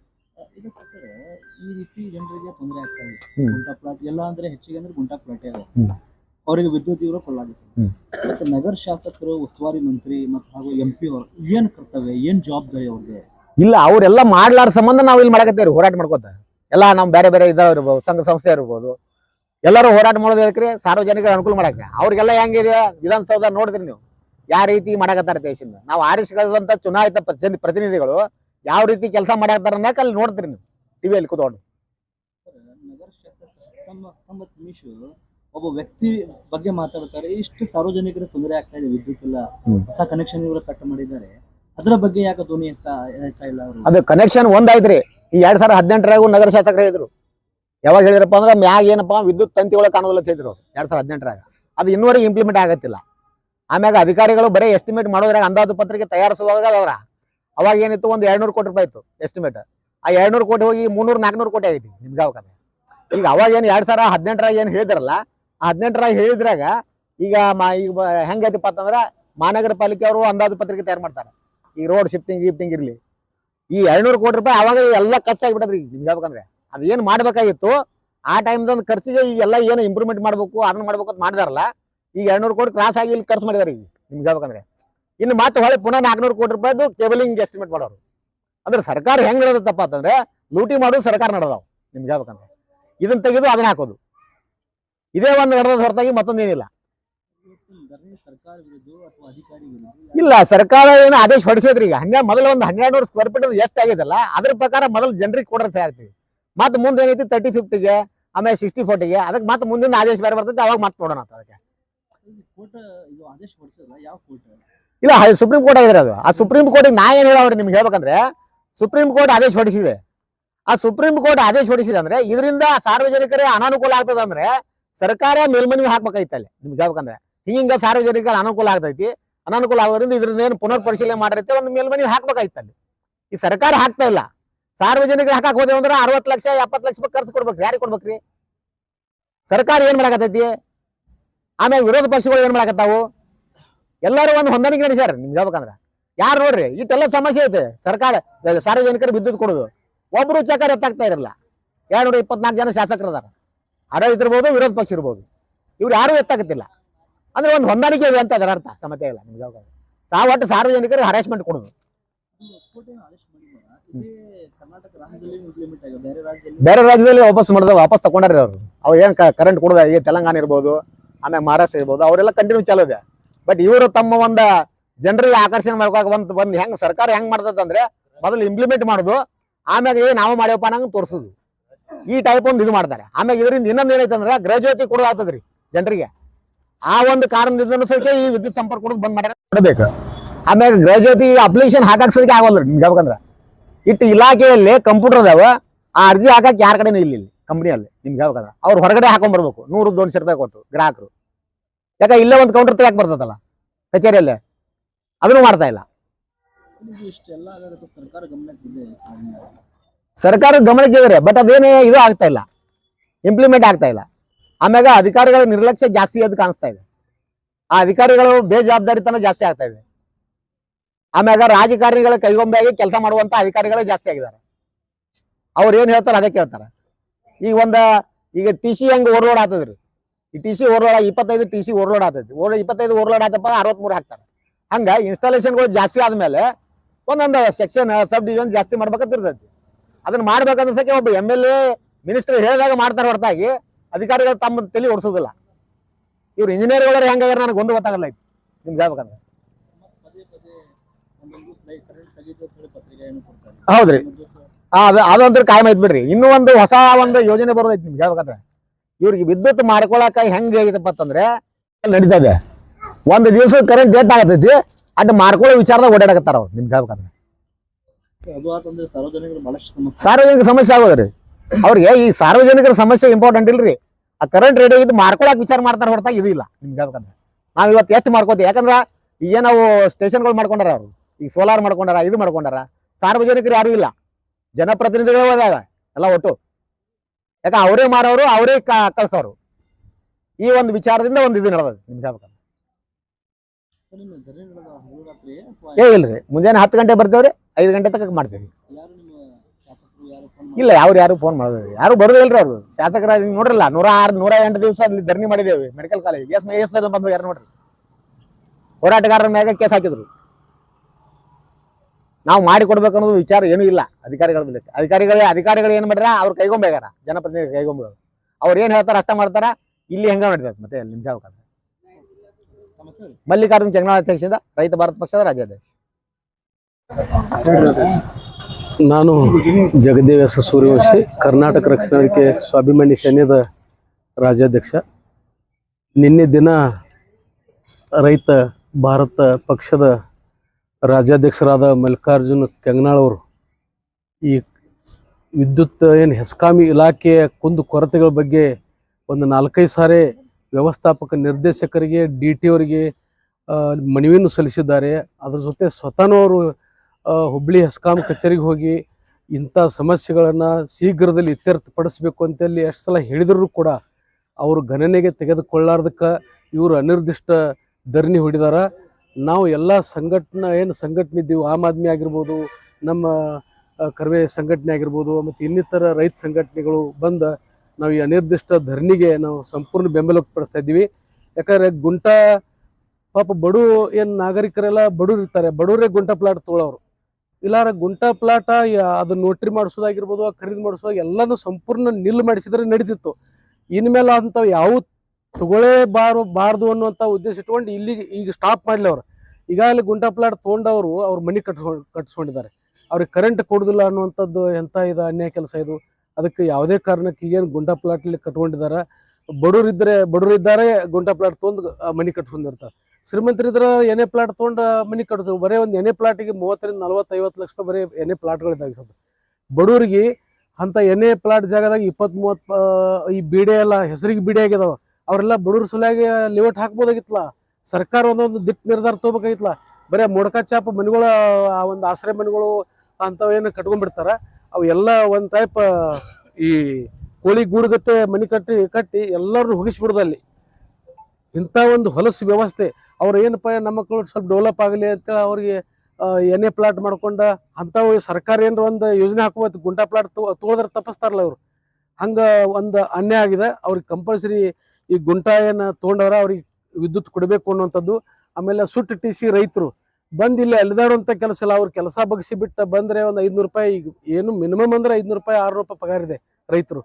ಈ ರೀತಿ ಜನರಿಗೆ ತೊಂದರೆ ಆಗ್ತಾ ಇದೆ. ಗುಂಟಾ ಪ್ಲಾಟ್ ಎಲ್ಲ ಅಂದ್ರೆ ಹೆಚ್ಚಿಗೆ ಅಂದ್ರೆ ಗುಂಟಾ ಪ್ಲಾಟ್ ಇದೆ ಅವರಿಗೆ ವಿದ್ಯುತ್ ಇವರು ಕೊಲ್ಲಾಗುತ್ತೆ. ಮತ್ತೆ ನಗರ ಶಾಸಕರು ಉಸ್ತುವಾರಿ ಮಂತ್ರಿ ಮತ್ತು ಹಾಗೂ ಎಂ ಪಿ ಅವರು ಏನ್ ಕರ್ತವ್ಯ ಏನ್ ಜವಾಬ್ದಾರಿ ಅವ್ರಿಗೆ? ಇಲ್ಲ ಅವರೆಲ್ಲ ಮಾಡ್ಲಾರ ಸಂಬಂಧ ನಾವು ಇಲ್ಲಿ ಮಾಡಕತ್ತೇವ್ರಿ ಹೋರಾಟ ಮಾಡ್ಕೋತ. ಎಲ್ಲ ನಾವು ಬೇರೆ ಬೇರೆ ಇದಾವ ಇರ್ಬೋದು ಸಂಘ ಸಂಸ್ಥೆ ಇರ್ಬೋದು. ಎಲ್ಲರೂ ಹೋರಾಟ ಮಾಡೋದು ಸಾರ್ವಜನಿಕರ ಅನುಕೂಲ ಮಾಡಕ್ಕೆ. ಅವ್ರಿಗೆಲ್ಲ ಹೆಂಗಿದೆ? ವಿಧಾನಸೌಧ ನೋಡಿದ್ರಿ ನೀವು. ಯಾವ ರೀತಿ ಮಾಡಕತ್ತಾರ ದೇಶದಿಂದ? ನಾವು ಆರಿಸಿಕೊಳ್ಳದಂಥ ಚುನಾಯಿತ ಪ್ರತಿ- ಪ್ರತಿನಿಧಿಗಳು ಯಾವ ರೀತಿ ಕೆಲಸ ಮಾಡಕತ್ತಾರ ಅನ್ನಕ್ಕೆ ಅಲ್ಲಿ ನೋಡ್ತೀರಿ ನೀವು. ಟಿವಿಯಲ್ಲಿ ಕೂತ್ಕೊಂಡು. ಒಬ್ಬ ವ್ಯಕ್ತಿ ಬಗ್ಗೆ ಮಾತಾಡ್ತಾರೆ. ಇಷ್ಟು ಸಾರ್ವಜನಿಕರ ತೊಂದರೆ ಆಗ್ತಾ ಇದೆ. ವಿದ್ಯುತ್ ಎಲ್ಲ. ಹೊಸ ಕನೆಕ್ಷನ್ ಇವರು ಕಟ್ ಮಾಡಿದ್ದಾರೆ. ಅದರ ಬಗ್ಗೆ ಯಾಕೆ ಧ್ವನಿ ಅಂತ ಹೇಳ್ತಾ ಇಲ್ಲ ಅವರು? ಅದು ಕನೆಕ್ಷನ್ ಒಂದಾಯ್ತ್ರಿ. ಈ ಎರಡ್ ಸಾವಿರದ ಹದಿನೆಂಟರಾಗೂ ನಗರ ಶಾಸಕರು ಹೇಳಿದ್ರು ಯಾವಾಗ ಹೇಳಿದ್ರಪ್ಪ ಅಂದ್ರೆ ಮ್ಯಾಗ ಏನಪ್ಪ ವಿದ್ಯುತ್ ತಂತಿ ಒಳಗೆ ಕಾಣೋದಿಲ್ಲ ಅಂತ ಹೇಳಿದ್ರು ಎರಡ್ ಸಾವಿರದ ಹದಿನೆಂಟರಾಗ. ಅದು ಇನ್ನೂವರೆಗೆ ಇಂಪ್ಲಿಮೆಂಟ್ ಆಗತ್ತಿಲ್ಲ. ಆಮ್ಯಾಗ ಅಧಿಕಾರಿಗಳು ಬರೀ ಎಸ್ಟಿಮೇಟ್ ಮಾಡೋದ್ರಾಗ ಅಂದಾಜು ಪತ್ರಿಕೆ ತಯಾರಿಸುವಾಗ ಅವರ ಅವಾಗ ಏನಿತ್ತು? ಒಂದು ಎರಡ್ನೂರು ಕೋಟಿ ರೂಪಾಯಿ ಇತ್ತು ಎಸ್ಟಿಮೇಟ್ ಆ ಎರಡ್ನೂರು ಕೋಟಿ ಹೋಗಿ ಮುನ್ನೂರು, ನಾಲ್ಕುನೂರು ಕೋಟಿ ಆಗೈತಿ ನಿಮ್ಗೆ ಅವಾಗ ಈಗ ಅವಾಗ ಏನು ಎರಡು ಸಾವಿರ ಹದಿನೆಂಟರಾಗ ಏನು ಹೇಳಿದ್ರಲ್ಲ, ಆ ಹದಿನೆಂಟರಾಗ ಹೇಳಿದ್ರಾಗ ಈಗ ಮಾ ಈಗ ಹೆಂಗೈತಿಪ್ಪ ಅಂತಂದ್ರೆ ಮಹಾನಗರ ಪಾಲಿಕೆ ಅವರು ಅಂದಾಜು ಪತ್ರಿಕೆ ತಯಾರು ಮಾಡ್ತಾರೆ. ಈ ರೋಡ್ ಶಿಫ್ಟಿಂಗ್ ಗಿಫ್ಟಿಂಗ್ ಇರಲಿ. ಈ ಎರಡ್ನೂರು ಕೋಟಿ ರೂಪಾಯಿ ಅವಾಗ ಎಲ್ಲ ಖರ್ಚಾಗಿಬಿಟ್ಟದ್ರಿ ನಿಮ್ಗೆ ಹೇಳ್ಬೇಕಂದ್ರೆ ಅದು ಏನು ಮಾಡ್ಬೇಕಾಗಿತ್ತು? ಆ ಟೈಮ್ದೊಂದು ಖರ್ಚಿಗೆ ಈಗ ಎಲ್ಲ ಏನು ಇಂಪ್ರೂವ್ಮೆಂಟ್ ಮಾಡಬೇಕು, ಅದನ್ನ ಮಾಡ್ಬೇಕು ಅಂತ ಮಾಡಿದಾರಲ್ಲ, ಈಗ ಎರಡ್ನೂರು ಕೋಟಿ ಕ್ರಾಸ್ ಆಗಿ ಇಲ್ಲಿ ಖರ್ಚು ಮಾಡಿದಾರೆ ಈಗ, ನಿಮ್ಗೆ ಹೇಳ್ಬೇಕಂದ್ರೆ. ಇನ್ನು ಮತ್ತೆ ಹೊಳೆ ಪುನಃ ನಾಲ್ಕುನೂರು ಕೋಟಿ ರೂಪಾಯಿದು ಕೇಬಲಿಂಗ್ ಎಸ್ಟಿಮೇಟ್ ಮಾಡೋರು. ಅಂದ್ರೆ ಸರ್ಕಾರ ಹೆಂಗ್ ನಡೆದತ್ತಪ್ಪ ಅಂತಂದ್ರೆ, ಲೂಟಿ ಮಾಡೋದು ಸರ್ಕಾರ ನಡೆದಾವ್, ನಿಮ್ಗೆ ಹೇಳ್ಬೇಕಂದ್ರೆ. ಇದನ್ನ ತೆಗೆದು ಅದನ್ನ ಹಾಕೋದು. ಇದೇ ಒಂದು ನಡೆದ ಹೊರತಾಗಿ ಮತ್ತೊಂದೇನಿಲ್ಲ ಇಲ್ಲ, ಸರ್ಕಾರ ಏನು ಆದೇಶ ಹೊಡಿಸಿದ್ರಿ ಈಗ. ಹನ್ನೆರಡು, ಮೊದಲು ಒಂದು ಹನ್ನೆರಡು ನೂರು ಸ್ಕ್ವೇರ್ ಫೀಟ್ ಎಷ್ಟು ಆಗಿದೆಲ್ಲ ಅದ್ರ ಪ್ರಕಾರ ಮೊದಲು ಜನರಿಗೆ ಕೊಡ್ರೆ ಆಗ್ತೀವಿ ಮತ್ತೆ ಮುಂದೆ ಏನೈತಿ ತರ್ಟಿ ಫಿಫ್ಟಿಗೆ ಆಮೇಲೆ ಸಿಕ್ಸ್ಟಿ ಫೋರ್ಟಿಗೆ ಅದಕ್ಕೆ ಮತ್ತೆ ಮುಂದಿನ ಆದೇಶ ಬೇರೆ ಬರ್ತೈತೆ ಅವಾಗ ಮತ್ತೆ ನೋಡೋಣ ಅದಕ್ಕೆ. ಇಲ್ಲ ಸುಪ್ರೀಂ ಕೋರ್ಟ್ ಆಗಿದ್ರೆ ಅದು. ಆ ಸುಪ್ರೀಂ ಕೋರ್ಟ್ ನಾ ಏನ್ ಹೇಳೋರು ನಿಮ್ಗೆ ಹೇಳ್ಬೇಕಂದ್ರೆ ಸುಪ್ರೀಂ ಕೋರ್ಟ್ ಆದೇಶ ಹೊಡಿಸಿದೆ. ಆ ಸುಪ್ರೀಂ ಕೋರ್ಟ್ ಆದೇಶ ಹೊಡಿಸಿದೆ ಅಂದ್ರೆ ಇದರಿಂದ ಸಾರ್ವಜನಿಕರೇ ಅನಾನುಕೂಲ ಆಗ್ತದೆ ಅಂದ್ರೆ ಸರ್ಕಾರ ಮೇಲ್ಮನವಿ ಹಾಕ್ಬೇಕಾಯ್ತು ಅಲ್ಲಿ ನಿಮ್ಗೆ ಹೇಳ್ಬೇಕಂದ್ರೆ ಹಿಂಗ ಸಾರ್ವಜನಿಕರ ಅನುಕೂಲ ಆಗ್ತೈತಿ. ಅನಾನುಕೂಲ ಆಗೋದ್ರಿಂದ ಇದರಿಂದ ಏನು ಪುನರ್ ಪರಿಶೀಲನೆ ಮಾಡಿರುತ್ತೆ ಒಂದು ಮೇಲ್ಮನವಿ ಹಾಕ್ಬೇಕಾಯ್ತು ಅಲ್ಲಿ ಈ ಸರ್ಕಾರ ಹಾಕ್ತಾ ಇಲ್ಲ. ಸಾರ್ವಜನಿಕರು ಹಾಕಕ್ ಹೋದೇವ್ ಅಂದ್ರೆ ಅರವತ್ತು ಲಕ್ಷ ಎಪ್ಪತ್ತು ಲಕ್ಷ ಖರ್ಚು ಕೊಡ್ಬೇಕ್ರಿ ಯಾರಿಗೆ ಕೊಡ್ಬೇಕ್ರಿ? ಸರ್ಕಾರ ಏನ್ ಮಾಡಾಕತ್ತೈತಿ? ಆಮೇಲೆ ವಿರೋಧ ಪಕ್ಷಗಳು ಏನ್ ಮಾಡಾಕತ್ತಾವು? ಎಲ್ಲರೂ ಒಂದು ಹೊಂದಾಣಿಕೆ ನಡೆಸ್ಯಾರ ನಿಮ್ಗೆ ಹೇಳ್ಬೇಕಂದ್ರ? ಯಾರು ನೋಡ್ರಿ? ಇಟ್ಟೆಲ್ಲ ಸಮಸ್ಯೆ ಐತೆ. ಸರ್ಕಾರ ಸಾರ್ವಜನಿಕರು ವಿದ್ಯುತ್ ಕೊಡೋದು. ಒಬ್ರು ಚಕಾರ ಎತ್ತಾಗ್ತಾ ಇರಲ್ಲ. ಎರಡು ನೂರ ಇಪ್ಪತ್ನಾಲ್ಕು ಜನ ಶಾಸಕರು ಅದಾರ ಆಡಳಿತ ಇರ್ಬೋದು ವಿರೋಧ ಪಕ್ಷ ಇರ್ಬೋದು. ಇವ್ರು ಯಾರು ಎತ್ತಾಗತ್ತಿಲ್ಲ ಅಂದ್ರೆ ಒಂದು ಹೊಂದಾಣಿಕೆ ಇದೆ ಅಂತ ಅದರ ಅರ್ಥ. ಸಮತೆ ಇಲ್ಲ ನಿಮ್ಗೆ ಒಟ್ಟು ಸಾರ್ವಜನಿಕರಿಗೆ ಹರಾಸ್ಮೆಂಟ್ ಕೊಡೋದು. ಬೇರೆ ರಾಜ್ಯದಲ್ಲಿ ವಾಪಸ್ ಮಾಡಿದ ವಾಪಸ್ ತಗೊಂಡ್ರಿ ಅವರು. ಅವ್ರು ಏನು ಕರೆಂಟ್ ಕೊಡೋದ? ಈಗ ತೆಲಂಗಾಣ ಇರ್ಬೋದು ಆಮೇಲೆ ಮಹಾರಾಷ್ಟ್ರ ಇರ್ಬೋದು ಅವರೆಲ್ಲ ಕಂಟಿನ್ಯೂ ಚಾಲೂ ಇದೆ. ಬಟ್ ಇವರು ತಮ್ಮ ಒಂದು ಜನರಿಗೆ ಆಕರ್ಷಣೆ ಮಾಡ್ಕೊಳಕ್ ಒಂದ್ ಒಂದ್ ಹೆಂಗ್ ಸರ್ಕಾರ ಹೆಂಗ್ ಮಾಡ್ತದಂದ್ರೆ ಮೊದಲು ಇಂಪ್ಲಿಮೆಂಟ್ ಮಾಡುದು ಆಮ್ಯಾಗ ಏ ನಾವು ಮಾಡ್ಯಪ್ಪ ಅನ್ನಂಗ್ ತೋರ್ಸುದು. ಈ ಟೈಪ್ ಒಂದ್ ಇದು ಮಾಡ್ತಾರೆ. ಆಮ್ಯಾಗ ಇದರಿಂದ ಇನ್ನೊಂದು ಏನೈತೆ ಅಂದ್ರೆ ಗ್ರಾಜುಯೇಟಿ ಕೊಡೋದು ಆಗ್ತದ್ರಿ ಜನರಿಗೆ. ಆ ಒಂದು ಕಾರಣದಿಂದ ಸಹಿತ ಈ ವಿದ್ಯುತ್ ಸಂಪರ್ಕ ಕೊಡೋದು ಬಂದ್ ಮಾಡ್ಯಾರ. ಕೊಡಬೇಕು. ಆಮ್ಯಾಗ ಗ್ರಾಜುಯೇಟಿ ಅಪ್ಲಿಕೇಶನ್ ಹಾಕಕ್ ಸದ್ಯಕ್ಕೆ ಆಗೋಲ್ರಿ ನಿಮ್ಗೆ ಹೇಳ್ಬೇಕಂದ್ರ. ಇಟ್ಟು ಇಲಾಖೆಯಲ್ಲಿ ಕಂಪ್ಯೂಟರ್ ಅದಾವ. ಆ ಅರ್ಜಿ ಹಾಕಕ್ಕೆ ಯಾರ ಕಡೆನೂ ಇಲ್ಲ ಇಲ್ಲಿ ಕಂಪ್ನಿಯಲ್ಲಿ ನಿಮ್ಗೆ ಹೇಳ್ಬೇಕಂದ್ರೆ ಅವ್ರು ಹೊರಗಡೆ ಹಾಕೊಂಡ್ಬರ್ಬೇಕು ನೂರು ದೋನ್ಶೆ ರೂಪಾಯಿ ಕೊಟ್ಟು ಗ್ರಾಹಕರು. ಯಾಕ ಇಲ್ಲೇ ಒಂದು ಕೌಂಟರ್ ತೆಗಿಯಕ್ ಬರ್ತದಲ್ಲ ಕಚೇರಿಯಲ್ಲಿ. ಅದನ್ನು ಮಾಡ್ತಾ ಇಲ್ಲ. ಸರ್ಕಾರ ಗಮನಕ್ಕೆ ಇದೆ ಸರ್ಕಾರ ಗಮನಕ್ಕೆ ಇದ್ದಾರೆ ಬಟ್ ಅದೇನೇ ಇದು ಆಗ್ತಾ ಇಲ್ಲ. ಇಂಪ್ಲಿಮೆಂಟ್ ಆಗ್ತಾ ಇಲ್ಲ. ಆಮ್ಯಾಗ ಅಧಿಕಾರಿಗಳ ನಿರ್ಲಕ್ಷ್ಯ ಜಾಸ್ತಿ ಅದು ಕಾಣಿಸ್ತಾ ಇದೆ. ಆ ಅಧಿಕಾರಿಗಳು ಬೇಜವಾಬ್ದಾರಿತನ ಜಾಸ್ತಿ ಆಗ್ತಾ ಇದೆ. ಆಮ್ಯಾಗ ರಾಜಕಾರಣಿಗಳ ಕೈಗೊಂಬೆಯಾಗಿ ಕೆಲಸ ಮಾಡುವಂತ ಅಧಿಕಾರಿಗಳೇ ಜಾಸ್ತಿ ಆಗಿದ್ದಾರೆ. ಅವ್ರು ಏನು ಹೇಳ್ತಾರೆ ಅದೇ ಕೇಳ್ತಾರೆ. ಈಗ ಒಂದು, ಈಗ ಟಿ ಸಿ ಹೆಂಗ್ ಓವರ್ಲೋಡ್ ಆಗ್ತದ್ರಿ? ಈ ಟಿ ಸಿ ಓವರ್ಲೋಡ್ ಇಪ್ಪತ್ತೈದು ಟಿ ಸಿ ಓವರ್ಲೋಡ್ ಆಗ್ತೈತಿ. ಓವರ್ ಇಪ್ಪತ್ತೈದು ಓವರ್ಲೋಡ್ ಆತಪ್ಪ ಅರವತ್ಮೂರು ಹಾಕ್ತಾರೆ. ಹಂಗೆ ಇನ್ಸ್ಟಾಲೇಷನ್ಗಳು ಜಾಸ್ತಿ ಆದಮೇಲೆ ಒಂದೊಂದು ಸೆಕ್ಷನ್ ಸಬ್ ಡಿವಿಷನ್ ಜಾಸ್ತಿ ಇರ್ತೈತಿ. ಅದನ್ನ ಮಾಡ್ಬೇಕಂದ್ರೆ ಸಕ್ಕೆ ಒಬ್ಬ ಎಂ ಎಲ್ ಎ ಮಿನಿಸ್ಟರ್ ಹೇಳಿದಾಗ ಮಾಡ್ತಾರೆ ಹೊರತಾಗಿ ಅಧಿಕಾರಿಗಳು ತಮ್ಮ ತಲೆ ಓಡಿಸೋದಿಲ್ಲ ಇವ್ರು ಇಂಜಿನಿಯರ್ಗಳೇ ಹೆಂಗಾಗ್ಯಾರ ನನಗೆ ಒಂದು ಗೊತ್ತಾಗಲ್ಲ ಐತಿ ನಿಮ್ಗೆ ಹೇಳ್ಬೇಕಂದ್ರೆ ಪದೇ ಪದೇ ಒಂದೊಂದು ಫ್ಲೈ ಕರೆಂಟ್ ತೆಗೆದು ಅಂತ ಹೇಳಿ ಪತ್ರಿಕೆಯನ್ನು ಕೊಡ್ತಾರೆ ಹೌದ್ರಿ. ಅದು ಅದಂತೂ ಕಾಯಂ ಐತ್ ಬಿಡ್ರಿ. ಇನ್ನೂ ಒಂದು ಹೊಸ ಒಂದು ಯೋಜನೆ ಬರೋದೈತಿ ನಿಮ್ಗೆ ಹೇಳ್ಬೇಕಂದ್ರೆ. ಇವ್ರಿಗೆ ವಿದ್ಯುತ್ ಮಾಡ್ಕೊಳಕ ಹೆಂಗ್ ಆಗೈತಪ್ಪ ಅಂತಂದ್ರೆ ನಡೀತಾ ಇದೆ? ಒಂದು ದಿವಸ ಕರೆಂಟ್ ಡೇಟ್ ಆಗತೈತಿ ಅಡ್ ಮಾಡ್ಕೊಳ್ಳೋ ವಿಚಾರದಾಗ ಓಡಾಡಕತ್ತಾರ ಅವ್ರು ನಿಮ್ಗೆ ಹೇಳ್ಬೇಕಂದ್ರೆ. ಸಾರ್ವಜನಿಕ ಸಮಸ್ಯೆ ಆಗೋದ್ರಿ. ಅವ್ರಿಗೆ ಈ ಸಾರ್ವಜನಿಕರ ಸಮಸ್ಯೆ ಇಂಪಾರ್ಟೆಂಟ್ ಇಲ್ರಿ. ಆ ಕರೆಂಟ್ ರೇಡಿಯೋ ಇದು ಮಾಡ್ಕೊಳಕ್ ವಿಚಾರ ಮಾಡ್ತಾರ ಹೊರತಾಗಿ ಇದು ಇಲ್ಲ ನಿಮ್ಗೆ ಹೇಳ್ಬೇಕಂದ್ರೆ. ನಾವ್ ಇವತ್ತು ಎಷ್ಟು ಮಾಡ್ಕೋತೀವಿ. ಯಾಕಂದ್ರ ಏನೋ ನಾವು ಸ್ಟೇಷನ್ಗಳು ಮಾಡ್ಕೊಂಡಾರ ಅವ್ರು. ಈಗ ಸೋಲಾರ್ ಮಾಡ್ಕೊಂಡಾರ ಇದು ಮಾಡ್ಕೊಂಡಾರ. ಸಾರ್ವಜನಿಕರು ಯಾರು ಇಲ್ಲ. ಜನಪ್ರತಿನಿಧಿಗಳು ಹೋದಾಗ ಎಲ್ಲ ಒಟ್ಟು. ಯಾಕ ಅವರೇ ಮಾರೋರು ಅವರೇ ಕಳ್ಸೋರು. ಈ ಒಂದು ವಿಚಾರದಿಂದ ಒಂದು ಇದು ನಡೆದ ಏ, ಇಲ್ರಿ. ಮುಂಜಾನೆ ಹತ್ತು ಗಂಟೆ ಬರ್ತೇವ್ರಿ ಐದು ಗಂಟೆ ತನಕ ಮಾಡ್ತೇವೆ. ಇಲ್ಲ ಯಾರು ಯಾರು ಫೋನ್ ಮಾಡೋದು ಯಾರು ಬರೋದಿಲ್ಲ ಅವರು. ಶಾಸಕರ ನೋಡ್ರಲ್ಲ, ನೂರ ಆರು, ನೂರ ಎಂಟು ದಿವಸ ಅಲ್ಲಿ ಧರಣಿ ಮಾಡಿದ್ದೇವೆ ಮೆಡಿಕಲ್ ಕಾಲೇಜ್ ಎಸ್ ಎಸ್ ಬಂದು ಯಾರು ನೋಡ್ರಿ ಹೋರಾಟಗಾರರ ಮ್ಯಾಗ ಕೇಸ್ ಹಾಕಿದ್ರು. ನಾವು ಮಾಡಿ ಕೊಡ್ಬೇಕು ಅನ್ನೋದು ವಿಚಾರ ಏನೂ ಇಲ್ಲ ಅಧಿಕಾರಿಗಳ ಮೇಲೆ. ಅಧಿಕಾರಿಗಳೇ, ಅಧಿಕಾರಿಗಳು ಏನ್ ಮಾಡ್ಯಾರ? ಅವ್ರು ಕೈಗೊಂಬೇಕಾರ ಜನಪ್ರತಿನಿಧಿ ಕೈಗೊಂಬ ಅವ್ರು ಏನ್ ಹೇಳ್ತಾರ, ಅಷ್ಟ ಮಾಡ್ತಾರ? ಇಲ್ಲಿ ಹೆಂಗ ನಡೀತದೆ ಮತ್ತೆ ನಿಮ್ಗೆ ಹೇಳಿ. ಜಗನ್ನಾಥ ಅಧ್ಯಕ್ಷದಿಂದ ರೈತ ಭಾರತ ಪಕ್ಷದ ರಾಜ್ಯಾಧ್ಯಕ್ಷ. ನಾನು ಜಗದೇವ್ ಎಸ್ ಸೂರ್ಯವಂಶಿ, ಕರ್ನಾಟಕ ರಕ್ಷಣಾ ಸ್ವಾಭಿಮಾನಿ ಸೈನ್ಯದ ರಾಜ್ಯಾಧ್ಯಕ್ಷ. ನಿನ್ನೆ ದಿನ ರೈತ ಭಾರತ ಪಕ್ಷದ ರಾಜ್ಯಾಧ್ಯಕ್ಷರಾದ ಮಲ್ಲಿಕಾರ್ಜುನ ಕೆಂಗ್ನಾಳ್ ಅವರು ಈ ವಿದ್ಯುತ್ ಏನು ಹೆಸ್ಕಾಮಿ ಇಲಾಖೆಯ ಕುಂದು ಕೊರತೆಗಳ ಬಗ್ಗೆ ಒಂದು ನಾಲ್ಕೈದು ಸಾರಿ ವ್ಯವಸ್ಥಾಪಕ ನಿರ್ದೇಶಕರಿಗೆ, ಡಿ ಟಿ ಅವರಿಗೆ ಮನವಿಯನ್ನು ಸಲ್ಲಿಸಿದ್ದಾರೆ. ಅದರ ಜೊತೆ ಸ್ವತಃನೂ ಅವರು ಹುಬ್ಬಳ್ಳಿ ಹೆಸ್ಕಾಮ್ ಹೆಸ್ಕಾಂ ಕಚೇರಿಗೆ ಹೋಗಿ ಇಂಥ ಸಮಸ್ಯೆಗಳನ್ನು ಶೀಘ್ರದಲ್ಲಿ ಇತ್ಯರ್ಥಪಡಿಸಬೇಕು ಅಂತೇಳಿ ಎಷ್ಟು ಸಲ ಹೇಳಿದರೂ ಕೂಡ ಅವರು ಗಣನೆಗೆ ತೆಗೆದುಕೊಳ್ಳಾರ್ದಕ್ಕೆ ಇವರು ಅನಿರ್ದಿಷ್ಟ ಧರಣಿ ಹೊಡಿದಾರ. ನಾವು ಎಲ್ಲ ಸಂಘಟನೆ ಏನು ಸಂಘಟನೆ ಇದ್ದೀವಿ, ಆಮ್ ಆದ್ಮಿ ಆಗಿರ್ಬೋದು, ನಮ್ಮ ಕರ್ವೆ ಸಂಘಟನೆ ಆಗಿರ್ಬೋದು, ಮತ್ತು ಇನ್ನಿತರ ರೈತ ಸಂಘಟನೆಗಳು ಬಂದ ನಾವು ಈ ಅನಿರ್ದಿಷ್ಟ ಧರಣಿಗೆ ನಾವು ಸಂಪೂರ್ಣ ಬೆಂಬಲ ವ್ಯಕ್ತಪಡಿಸ್ತಾ ಇದ್ದೀವಿ. ಯಾಕಂದ್ರೆ ಗುಂಟ, ಪಾಪ ಬಡು ಏನು ನಾಗರಿಕರೆಲ್ಲ ಬಡವ್ರು ಇರ್ತಾರೆ, ಬಡವರೇ ಗುಂಟ ಪ್ಲಾಟ್ ತೊಗೊಳೋರು. ಇಲ್ಲಾರ ಗುಂಟ ಪ್ಲಾಟ ಅದು ನೋಟ್ರಿ ಮಾಡಿಸೋದಾಗಿರ್ಬೋದು ಖರೀದಿ ಮಾಡಿಸೋದಾಗ ಎಲ್ಲನೂ ಸಂಪೂರ್ಣ ನಿಲ್ ಮಾಡಿಸಿದ್ರೆ ನಡೀತಿತ್ತು. ಇನ್ಮೇಲೆ ಅಂಥವು ಯಾವ ತಗೊಳ್ಳೇ ಬಾರ ಬಾರ್ದು ಅನ್ನುವಂಥ ಉದ್ದೇಶ ಇಟ್ಕೊಂಡು ಇಲ್ಲಿಗೆ ಈಗ ಸ್ಟಾಪ್ ಮಾಡಲಿ ಅವ್ರು. ಈಗಾಗಲೇ ಗುಂಟ ಪ್ಲಾಟ್ ತೊಗೊಂಡವರು ಅವ್ರ ಮನೆ ಕಟ್ಸ್ಕೊಂಡು ಕಟ್ಸ್ಕೊಂಡಿದ್ದಾರೆ. ಅವ್ರಿಗೆ ಕರೆಂಟ್ ಕೊಡುದಿಲ್ಲ ಅನ್ನುವಂಥದ್ದು ಎಂಥ ಇದು ಅನ್ಯಾಯ ಕೆಲಸ ಇದು? ಅದಕ್ಕೆ ಯಾವುದೇ ಕಾರಣಕ್ಕೆ ಈಗೇನು ಗುಂಟಾ ಪ್ಲಾಟ್ಲಿ ಕಟ್ಕೊಂಡಿದ್ದಾರೆ? ಬಡವ್ರು ಬಡವರಿದ್ದಾರೆ ಬಡವ್ರು ಇದ್ದಾರೆ ಗುಂಟಾ ಪ್ಲಾಟ್ ತೊಗೊಂಡು ಮನೆ ಕಟ್ಕೊಂಡಿರ್ತಾರೆ ಶ್ರೀಮಂತರಿದ್ರೆ ಎನೆ ಪ್ಲಾಟ್ ತೊಗೊಂಡು ಮನೆ ಕಟ್ತಾರೆ ಬರೀ ಒಂದು ಎನೆ ಪ್ಲಾಟಿಗೆ ಮೂವತ್ತರಿಂದ ನಲ್ವತ್ತು ಐವತ್ತು ಲಕ್ಷ ರೂಪಾಯಿ ಬರೀ ಎನೆ ಪ್ಲಾಟ್ಗಳಿದ್ದಾವೆ ಸ್ವಲ್ಪ ಬಡವರಿಗೆ ಅಂತ ಎನೆ ಪ್ಲಾಟ್ ಜಾಗದಾಗ ಇಪ್ಪತ್ತ್ ಮೂವತ್ತು ಈ ಬೀಡೆ ಎಲ್ಲ ಹೆಸರಿಗೆ ಬೀಡೆ ಆಗಿದಾವ. ಅವರೆಲ್ಲ ಬಡವ್ರ ಸಲುವಾಗಿ ಲೇಔಟ್ ಹಾಕ್ಬೋದಾಗಿತ್ತಲ್ಲ. ಸರ್ಕಾರ ಒಂದೊಂದು ದಿಟ್ಟ ನಿರ್ಧಾರ ತಗೋಬೇಕಾಗಿತ್ತಲ್ಲ. ಬರೀ ಮೊಡಕ ಚಾಪ ಮನೆಗಳು, ಆ ಒಂದು ಆಶ್ರಯ ಮನೆಗಳು ಅಂಥವು ಏನು ಕಟ್ಕೊಂಡ್ಬಿಡ್ತಾರ. ಅವು ಎಲ್ಲ ಒಂದು ಟೈಪ್ ಈ ಕೋಳಿ ಗೂಡುಗತ್ತೆ ಮನೆ ಕಟ್ಟಿ ಕಟ್ಟಿ ಎಲ್ಲರನ್ನು ಹೋಗಿಸ್ಬಿಡ್ದು ಅಲ್ಲಿ. ಇಂಥ ಒಂದು ಹೊಲಸು ವ್ಯವಸ್ಥೆ. ಅವ್ರು ಏನಪ್ಪ, ನಮ್ಮ ಮಕ್ಕಳು ಸ್ವಲ್ಪ ಡೆವಲಪ್ ಆಗಲಿ ಅಂತೇಳಿ ಅವ್ರಿಗೆ ಎನ್ ಪ್ಲಾಟ್ ಮಾಡ್ಕೊಂಡ ಅಂಥವು ಸರ್ಕಾರ ಏನಾರ ಒಂದು ಯೋಜನೆ ಹಾಕೋಬೇಕು, ಗುಂಟಾ ಪ್ಲಾಟ್ ತೊಗೊಳಿದ್ರೆ ತಪ್ಪಿಸ್ತಾರಲ್ಲ ಅವರು ಹಂಗೆ ಒಂದು ಅನ್ಯಾಯ ಆಗಿದೆ. ಅವ್ರಿಗೆ ಕಂಪಲ್ಸರಿ ಈ ಗುಂಟಾಯನ್ನ ತೊಗೊಂಡವ್ರ ಅವ್ರಿಗೆ ವಿದ್ಯುತ್ ಕೊಡಬೇಕು ಅನ್ನುವಂಥದ್ದು. ಆಮೇಲೆ ಸುಟ್ಟು ಟಿ ಸಿ ರೈತರು ಬಂದು ಇಲ್ಲಿ ಅಲ್ಲದಾಡುವಂಥ ಕೆಲಸ ಇಲ್ಲ. ಅವ್ರು ಕೆಲಸ ಬಗ್ಸಿ ಬಿಟ್ಟು ಬಂದರೆ ಒಂದು ಐದುನೂರು ರೂಪಾಯಿ ಈಗ ಏನು ಮಿನಿಮಮ್ ಅಂದ್ರೆ ಐದುನೂರು ರೂಪಾಯಿ, ಆರುನೂರು ರೂಪಾಯಿ ಪಗಾರ ಇದೆ ರೈತರು.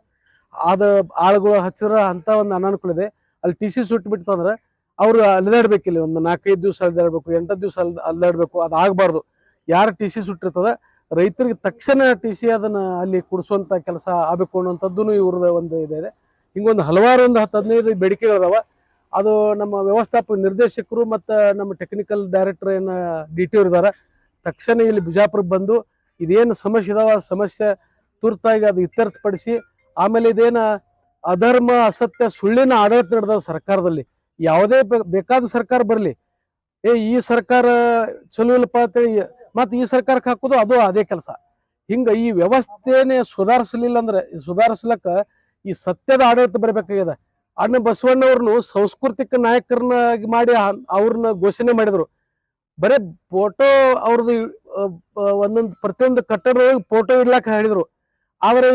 ಆದ ಆಳುಗಳು ಹಚ್ಚಿದ್ರೆ ಅಂಥ ಒಂದು ಅನಾನುಕೂಲ ಇದೆ. ಅಲ್ಲಿ ಟಿ ಸಿ ಸುಟ್ಟು ಬಿಡ್ತಂದ್ರೆ ಅವರು ಅಲ್ಲದಾಡ್ಬೇಕಿಲ್ಲ ಒಂದು ನಾಲ್ಕೈದು ದಿವಸ ಅಲಿದಾಡ್ಬೇಕು, ಎಂಟು ದಿವಸ ಅಲ್ ಅಲಿದಾಡ್ಬೇಕು, ಅದು ಆಗಬಾರ್ದು. ಯಾರು ಟಿ ಸಿ ಸುಟ್ಟಿರ್ತದ ರೈತರಿಗೆ ತಕ್ಷಣ ಟಿ ಸಿ ಅದನ್ನು ಅಲ್ಲಿ ಕೊಡಿಸುವಂಥ ಕೆಲಸ ಆಗಬೇಕು ಅನ್ನೋಂಥದ್ದು ಇವ್ರದ ಒಂದು ಇದೆ ಹಿಂಗೊಂದು ಹಲವಾರು ಒಂದು ಹತ್ತು ಹದಿನೈದು ಬೇಡಿಕೆಗಳಿದಾವ ಅದು ನಮ್ಮ ವ್ಯವಸ್ಥಾಪಕ ನಿರ್ದೇಶಕರು ಮತ್ತು ನಮ್ಮ ಟೆಕ್ನಿಕಲ್ ಡೈರೆಕ್ಟರ್ ಏನು ಡಿ ಟಿ ಇದಾರೆ. ತಕ್ಷಣ ಇಲ್ಲಿ ಬಿಜಾಪುರಕ್ಕೆ ಬಂದು ಇದೇನು ಸಮಸ್ಯೆ ಇದಾವ ಸಮಸ್ಯೆ ತುರ್ತಾಗಿ ಅದು ಇತ್ಯರ್ಥಪಡಿಸಿ ಆಮೇಲೆ ಇದೇನು ಅಧರ್ಮ, ಅಸತ್ಯ, ಸುಳ್ಳಿನ ಆಡಳಿತ ನಡೆದ ಸರ್ಕಾರದಲ್ಲಿ ಯಾವುದೇ ಬೇಕಾದ ಸರ್ಕಾರ ಬರಲಿ. ಏ, ಈ ಸರ್ಕಾರ ಚಲೋ ಇಲ್ಲಪ್ಪ ಅಂತೇಳಿ ಮತ್ತು ಈ ಸರ್ಕಾರಕ್ಕೆ ಹಾಕೋದು ಅದು ಅದೇ ಕೆಲಸ. ಹಿಂಗೆ ಈ ವ್ಯವಸ್ಥೆನೇ ಸುಧಾರಿಸಲಿಲ್ಲ ಅಂದ್ರೆ, ಸುಧಾರಿಸ್ಲಕ್ಕ ಈ ಸತ್ಯದ ಆಡಳಿತ ಬರಬೇಕಾಗಿದೆ. ಅಣ್ಣ ಬಸವಣ್ಣವ್ರನ್ನು ಸಾಂಸ್ಕೃತಿಕ ನಾಯಕರನ್ನಾಗಿ ಮಾಡಿ ಅವ್ರನ್ನ ಘೋಷಣೆ ಮಾಡಿದ್ರು. ಬರೇ ಫೋಟೋ ಅವ್ರದ್ದು ಒಂದೊಂದು ಪ್ರತಿಯೊಂದು ಕಟ್ಟಡದೊಳಗೆ ಫೋಟೋ ಇಡ್ಲಾಕ ಹೇಳಿದ್ರು. ಆದರೆ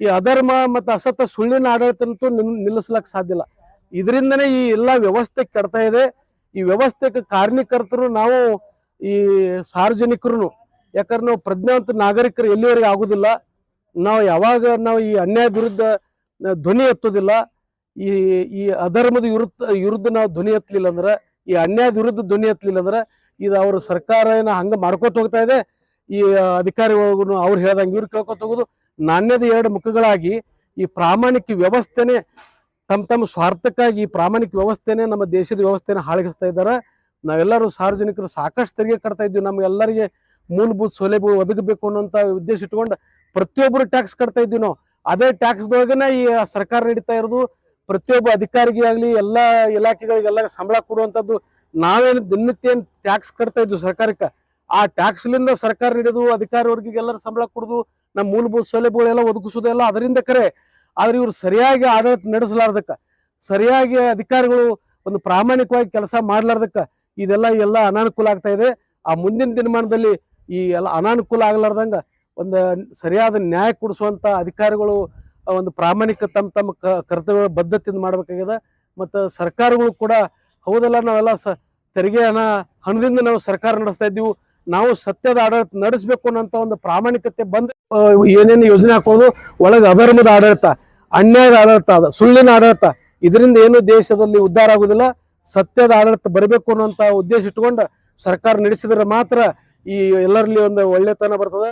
ಈ ಅಧರ್ಮ ಮತ್ತು ಅಸತ್ಯ ಸುಳ್ಳಿನ ಆಡಳಿತ ಅಂತೂ ನಿಲ್- ನಿಲ್ಲಿಸ್ಲಕ್ ಸಾಧ್ಯ ಇಲ್ಲ. ಇದರಿಂದನೇ ಈ ಎಲ್ಲ ವ್ಯವಸ್ಥೆ ಕೆಡ್ತಾ ಇದೆ. ಈ ವ್ಯವಸ್ಥೆಗೆ ಕಾರ್ಮಿಕರ್ತರು ನಾವು ಈ ಸಾರ್ವಜನಿಕರು ಯಾಕಂದ್ರೆ ನಾವು ಪ್ರಜ್ಞಾವಂತ ನಾಗರಿಕರು ಎಲ್ಲಿವರೆಗೆ ಆಗುದಿಲ್ಲ. ನಾವು ಯಾವಾಗ ನಾವು ಈ ಅನ್ಯಾಯ ವಿರುದ್ಧ ಧ್ವನಿ ಎತ್ತೋದಿಲ್ಲ. ಈ ಈ ಅಧರ್ಮದ ವಿರುದ್ಧ ವಿರುದ್ಧ ನಾವು ಧ್ವನಿ ಎತ್ತಲಿಲ್ಲ ಅಂದ್ರೆ, ಈ ಅನ್ಯಾಯದ ವಿರುದ್ಧ ಧ್ವನಿ ಎತ್ತಲಿಲ್ಲ ಅಂದ್ರೆ, ಇದು ಅವರು ಸರ್ಕಾರ ಏನೋ ಹಂಗ ಮಾಡ್ಕೋತ ಹೋಗ್ತಾ ಇದೆ. ಈ ಅಧಿಕಾರಿಗಳಿಗೂ ಅವ್ರು ಹೇಳ್ದಂಗೆ ಇವ್ರು ಕೇಳ್ಕೊತ ಹೋಗೋದು. ನಾಣ್ಯದ ಎರಡು ಮುಖಗಳಾಗಿ ಈ ಪ್ರಾಮಾಣಿಕ ವ್ಯವಸ್ಥೆನೆ, ತಮ್ಮ ತಮ್ಮ ಸ್ವಾರ್ಥಕ್ಕಾಗಿ ಈ ಪ್ರಾಮಾಣಿಕ ವ್ಯವಸ್ಥೆನೆ ನಮ್ಮ ದೇಶದ ವ್ಯವಸ್ಥೆನ ಹಾಳಗಿಸ್ತಾ ಇದ್ದಾರೆ. ನಾವೆಲ್ಲರೂ ಸಾರ್ವಜನಿಕರು ಸಾಕಷ್ಟು ತೆರಿಗೆ ಕಟ್ತಾ ಇದ್ವಿ ನಮ್ಗೆಲ್ಲರಿಗೆ ಮೂಲಭೂತ ಸೌಲಭ್ಯಗಳು ಒದಗಬೇಕು ಅನ್ನೋಂಥ ಉದ್ದೇಶ ಇಟ್ಕೊಂಡು ಪ್ರತಿಯೊಬ್ಬರು ಟ್ಯಾಕ್ಸ್ ಕಟ್ತಾ ಇದ್ವಿ ನಾವು. ಅದೇ ಟ್ಯಾಕ್ಸ್ದೊಳಗನ ಈ ಸರ್ಕಾರ ನಡೀತಾ ಇರೋದು. ಪ್ರತಿಯೊಬ್ಬ ಅಧಿಕಾರಿಗೆ ಆಗಲಿ, ಎಲ್ಲ ಇಲಾಖೆಗಳಿಗೆಲ್ಲ ಸಂಬಳ ಕೊಡುವಂಥದ್ದು ನಾವೇನು ದಿನನಿತ್ಯ ಟ್ಯಾಕ್ಸ್ ಕಟ್ತಾ ಇದ್ವಿ ಸರ್ಕಾರಕ್ಕೆ. ಆ ಟ್ಯಾಕ್ಸ್ಲಿಂದ ಸರ್ಕಾರ ಹಿಡಿದು ಅಧಿಕಾರಿ ವರ್ಗಿಗೆಲ್ಲರ ಸಂಬಳ ಕೊಡೋದು, ನಮ್ಮ ಮೂಲಭೂತ ಸೌಲಭ್ಯಗಳೆಲ್ಲ ಒದಗಿಸೋದೆಲ್ಲ ಅದರಿಂದ ಕರೆ. ಆದ್ರೆ ಇವ್ರು ಸರಿಯಾಗಿ ಆಡಳಿತ ನಡೆಸಲಾರ್ದಕ್ಕ, ಸರಿಯಾಗಿ ಅಧಿಕಾರಿಗಳು ಒಂದು ಪ್ರಾಮಾಣಿಕವಾಗಿ ಕೆಲಸ ಮಾಡ್ಲಾರ್ದಕ್ಕ ಇದೆಲ್ಲ ಎಲ್ಲ ಅನಾನುಕೂಲ ಆಗ್ತಾ ಇದೆ. ಆ ಮುಂದಿನ ದಿನಮಾನದಲ್ಲಿ ಈ ಎಲ್ಲ ಅನಾನುಕೂಲ ಆಗ್ಲಾರ್ದಂಗ ಒಂದು ಸರಿಯಾದ ನ್ಯಾಯ ಕೊಡಿಸುವಂತ ಅಧಿಕಾರಿಗಳು ಒಂದು ಪ್ರಾಮಾಣಿಕ ತಮ್ಮ ತಮ್ಮ ಕರ್ತವ್ಯ ಬದ್ಧತೆಯಿಂದ ಮಾಡ್ಬೇಕಾಗಿದೆ. ಮತ್ತು ಸರ್ಕಾರಗಳು ಕೂಡ, ಹೌದಲ್ಲ ನಾವೆಲ್ಲ ಸ, ತೆರಿಗೆ ಹಣ, ಹಣದಿಂದ ನಾವು ಸರ್ಕಾರ ನಡೆಸ್ತಾ ಇದ್ದೀವಿ. ನಾವು ಸತ್ಯದ ಆಡಳಿತ ನಡೆಸಬೇಕು ಅನ್ನೋಂಥ ಒಂದು ಪ್ರಾಮಾಣಿಕತೆ ಬಂದು ಏನೇನು ಯೋಜನೆ ಹಾಕೋದು, ಒಳಗೆ ಅಧರ್ಮದ ಆಡಳಿತ, ಅನ್ಯಾಯದ ಆಡಳಿತ, ಅದ, ಸುಳ್ಳಿನ ಆಡಳಿತ, ಇದರಿಂದ ಏನು ದೇಶದಲ್ಲಿ ಉದ್ಧಾರ ಆಗುದಿಲ್ಲ. ಸತ್ಯದ ಆಡಳಿತ ಬರಬೇಕು ಅನ್ನುವಂತ ಉದ್ದೇಶ ಇಟ್ಕೊಂಡು ಸರ್ಕಾರ ನಡೆಸಿದ್ರೆ ಮಾತ್ರ ಈ ಎಲ್ಲರಲ್ಲಿ ಒಂದು ಒಳ್ಳೆತನ ಬರ್ತದೆ.